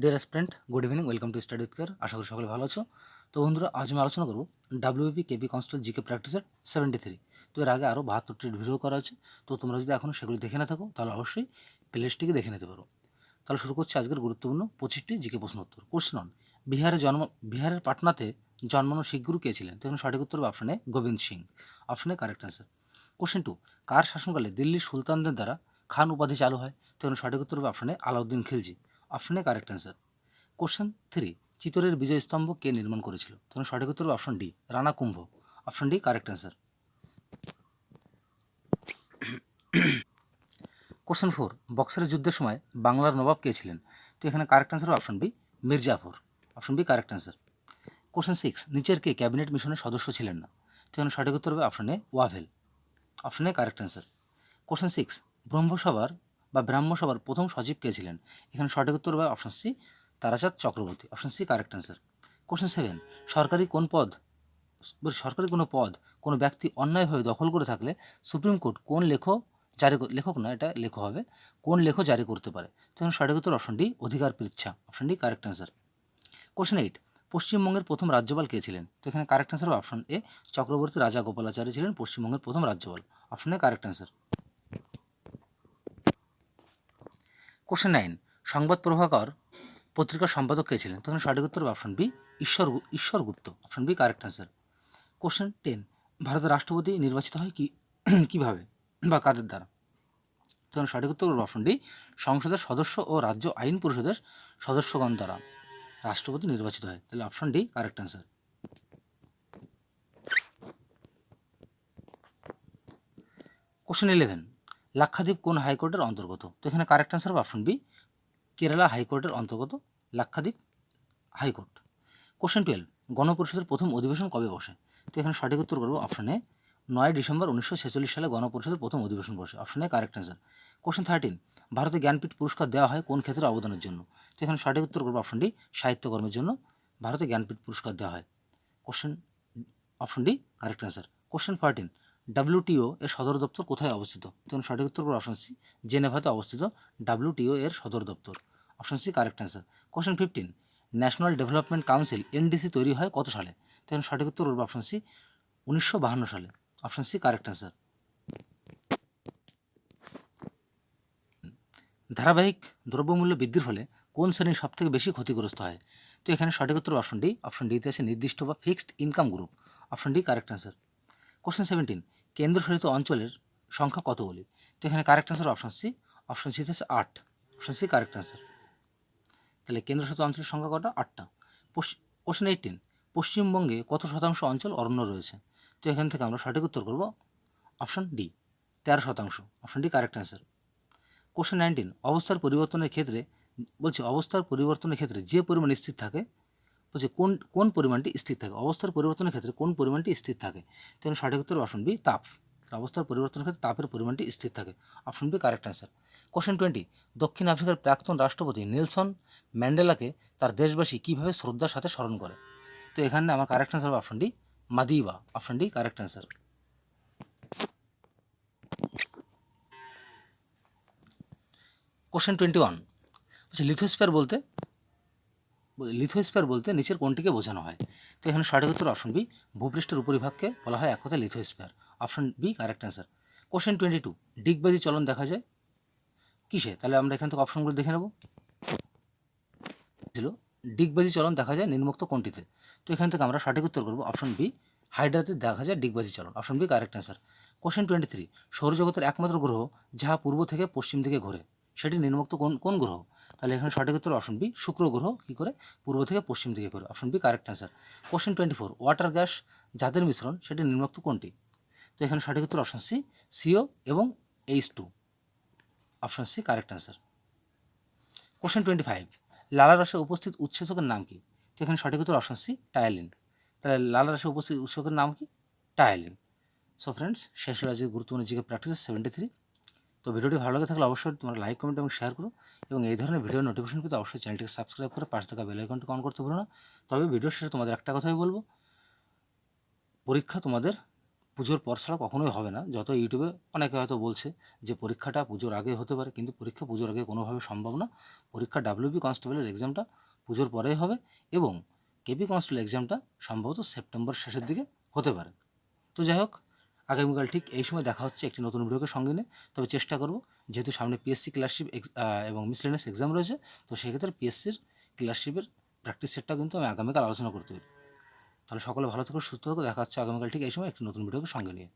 Dear student good evening welcome to study care আশা করি সকলে ভালো আছো। তো বন্ধুরা, আজ আমি আলোচনা করব ডাব্লিউপি কেপি কনস্টেবল জিকে প্র্যাকটিসের সেভেন্টি থ্রি তো এর আগে আরও বাহাত্তরটির ভিডিও করা আছে। তো তোমরা যদি এখনও সেগুলি দেখে না থাকো, তাহলে অবশ্যই প্লেলিস্টটিকে দেখে নিতে পারো। তাহলে শুরু করছি আজকের গুরুত্বপূর্ণ পঁচিশটি জিকে প্রশ্ন উত্তর। কোশ্চেন অন বিহারে জন্ম, বিহারের পাটনাতে জন্মানো শিখ গুরু কে ছিলেন? তখন সঠিক উত্তর অপশানে গোবিন্দ সিং। অপশানে কারেক্ট অ্যান্সার কোশ্চেন টু কার শাসনকালে দিল্লির সুলতানদের দ্বারা খান উপাধি চালু হয়? তখন সঠিক উত্তর অপশানে আলাউদ্দিন খিলজি। অপশানে কারেক্ট অ্যান্সার কোশ্চেন থ্রি চিতরের বিজয় স্তম্ভ কে নির্মাণ করেছিল? তখন সঠিক উত্তর option D Rana Kumbha. Option D correct answer question four বক্সারের যুদ্ধের সময় বাংলার নবাব কে ছিলেন? তো এখানে correct answer option B Mir Jafar option B correct answer question six নিচের কে ক্যাবিনেট মিশনের সদস্য ছিলেন না? তো এখানে সঠিক উত্তর হবে option A Wavell. Option A correct answer question six ব্রহ্মসভার বা ব্রাহ্মসভার প্রথম সচিব কে ছিলেন? এখানে সঠিক উত্তর হবে option C Tarachand Chakraborty. Option C correct answer question seven সরকারি কোন পদ সরকারি কোনো পদ, কোনো ব্যক্তি অন্যায়ভাবে দখল করে থাকলে সুপ্রিম কোর্ট কোন লেখক জারি লেখক না, এটা লেখ হবে, কোন লেখ জারি করতে পারে? তখন সঠিক উত্তর অপশন ডি অধিকার পৃচ্ছা। Option D correct answer question eight পশ্চিমবঙ্গের প্রথম রাজ্যপাল কে ছিলেন? তো এখানে correct answer option A Chakravarti Rajagopalachari ছিলেন, পশ্চিমবঙ্গের প্রথম রাজ্যপাল। Option A correct answer question nine Sangbad Prabhakar পত্রিকার সম্পাদক কে ছিলেন? তখন সঠিক উত্তর অপশন বি ঈশ্বর গু- Ishwar Gupta. Option B correct answer question ten ভারতের রাষ্ট্রপতি নির্বাচিত হয় কি কীভাবে বা কাদের দ্বারা? তখন সঠিক উত্তর অপশন ডি সংসদের সদস্য ও রাজ্য আইন পরিষদের সদস্যগণ দ্বারা রাষ্ট্রপতি নির্বাচিত হয়। তাহলে option D correct answer question eleven Lakshadweep কোন হাইকোর্টের অন্তর্গত? তো এখানে কারেক্ট অ্যান্সার হবে অপশন বি কেরালা হাইকোর্টের অন্তর্গত লাক্ষাদ্বীপ হাইকোর্ট। কোশ্চেন টুয়েলভ গণপরিষদের প্রথম অধিবেশন কবে বসে? তো এখানে সঠিক উত্তর করব অপশানে নয় ডিসেম্বর উনিশশো ছেচল্লিশ সালে গণপরিষদের প্রথম অধিবেশন বসে। অপশানে কারেক্ট অ্যান্সার কোশ্চেন থার্টিন ভারতে জ্ঞানপীঠ পুরস্কার দেওয়া হয় কোন ক্ষেত্রে অবদানের জন্য? তো এখানে সঠিক উত্তর করব অপশন ডি সাহিত্যকর্মের জন্য ভারতে জ্ঞানপীঠ পুরস্কার দেওয়া হয়। Question option D correct answer question fourteen WTO এর সদর দপ্তর কোথায় অবস্থিত? তখন সঠিক উত্তর করব অপশন সি, জেনেভাতে অবস্থিত ডাব্লিউটিও এর সদর দপ্তর। Option C correct answer question fifteen national development council NDC তৈরি হয় কত সালে? তখন সঠিক উত্তর করব অপশন সি, উনিশশো বাহান্ন সালে। অপশন সি কারেক্ট অ্যান্সার ধারাবাহিক দ্রব্যমূল্য বৃদ্ধির ফলে কোন শ্রেণি সবথেকে বেশি ক্ষতিগ্রস্ত হয়? তো এখানে সঠিক উত্তর অপশন ডি। অপশন ডিতে আছে নির্দিষ্ট বা fixed income group option D correct answer question seventeen কেন্দ্রশাসিত অঞ্চলের সংখ্যা কতগুলি? তো এখানে correct answer option C option C হচ্ছে আট অপশন সি কারেক্ট অ্যান্সার তাহলে কেন্দ্রশাসিত অঞ্চলের সংখ্যা কটা? আটটা। কোশ্চেন এইটিন পশ্চিমবঙ্গে কত শতাংশ অঞ্চল অরণ্য রয়েছে? তো এখান থেকে আমরা সঠিক উত্তর করব অপশন ডি তেরো শতাংশ option D correct answer question nineteen অবস্থার পরিবর্তনের ক্ষেত্রে, বলছি অবস্থার পরিবর্তনের ক্ষেত্রে যে পরিমাণ স্থির থাকে বলছি কোন কোন পরিমাণটি স্থির থাকে? অবস্থার পরিবর্তনের ক্ষেত্রে কোন পরিমাণটি স্থির থাকে? তেমন সঠিক উত্তর অপশন বি তাপ। অবস্থার পরিবর্তনের ক্ষেত্রে তাপের পরিমাণটি স্থির থাকে। Option B correct answer question twenty দক্ষিণ আফ্রিকার প্রাক্তন রাষ্ট্রপতি নেলসন ম্যান্ডেলাকে তার দেশবাসী কীভাবে শ্রদ্ধার সাথে স্মরণ করে? তো এখানে আমার কারেক্ট অ্যান্সার হবে option D Madiba. Option D correct answer question twenty one বলছে লিথোস্ফিয়ার বলতে লিথোস্ফিয়ার বলতে নিচের কোনটিকে বোঝানো হয়। তো এখানে সঠিক উত্তর অপশন বি ভূপৃষ্ঠের উপরিভাগকে বলা হয় এক কথায় lithosphere. Option B correct answer question twenty two ডিগবাজি চলন দেখা যায়? কিসে? তাহলে আমরা এখান থেকে অপশনগুলো দেখে নেব। ছিল, ডিগবাজি চলন দেখা যায় নির্মুক্ত কোনটিতে তো এখান থেকে আমরা সঠিক উত্তর করব। অপশন বি হাইড্রাতে দেখা যায় ডিগবাজি চলন। Option B correct answer question twenty three সৌরজগতের একমাত্র গ্রহ, যাহা পূর্ব থেকে পশ্চিম দিকে ঘোরে। সেটি নির্মুক্ত কোন কোন গ্রহ? তাহলে এখানে সঠিক উত্তর অপশন বি শুক্র গ্রহ, কী করে? পূর্ব থেকে পশ্চিম দিকে করে। Option B correct answer question twenty four water gas যাদের মিশ্রণ, সেটি নির্মুক্ত কোনটি? তো এখানে সঠিক উত্তর অপশন সি সিও এবং H two option C correct answer question twenty five লালা রসে উপস্থিত উৎসেচকের নাম কি? তো এখানে সঠিক উত্তর অপশন সি টায়ালিন তাহলে লালা রসে উপস্থিত উৎসেচকের নাম কি? টায়ালিন সো ফ্রেন্ডস শেষ হলো আজকে গুরুত্বপূর্ণ জিকে প্র্যাকটিস সেভেন্টি থ্রি তো ভিডিওটি ভালো লাগে থাকলে অবশ্যই তোমরা লাইক কমেন্ট এবং শেয়ার করো এবং এই ধরনের ভিডিও নোটিফিকেশন পেতে অবশ্যই চ্যানেলটিকে সাবস্ক্রাইব করে পাশে থাকা বেল আইকনটি অন করতে ভুলো না। তবে ভিডিও শেষে তোমাদের একটা কথাই বলব। পরীক্ষা তোমাদের পুজোর পর ছাড়া কখনোই হবে না। যত ইউটিউবে অনেকে হয়তো বলছে যে পরীক্ষাটা পুজোর আগে হতে পারে, কিন্তু পরীক্ষা পুজোর আগে কোনোভাবে সম্ভব না। পরীক্ষা ডাব্লিউবি কনস্টেবলের এক্সামটা পুজোর পরেই হবে এবং কেপি কনস্টেবল এক্সামটা সম্ভবত সেপ্টেম্বর শেষের দিকে হতে পারে। তো যাই হোক আগামীকাল ঠিক এই সময় দেখা হচ্ছে একটি নতুন ভিডিওকে সঙ্গে নিয়ে। তবে চেষ্টা করব, যেহেতু সামনে পিএসসি ক্লাসশিপ এবং মিসলেনিয়াস এক্সাম রয়েছে, তো সেক্ষেত্রে পিএসসির ক্লাসশিপের প্র্যাকটিস সেটটা কিন্তু আমি আগামীকাল আলোচনা করতে পারি। তাহলে সকলে ভালো থাকো, সুস্থ থাকো, দেখা হচ্ছে আগামীকাল ঠিক এই সময় একটি নতুন ভিডিওকে সঙ্গে নিয়ে।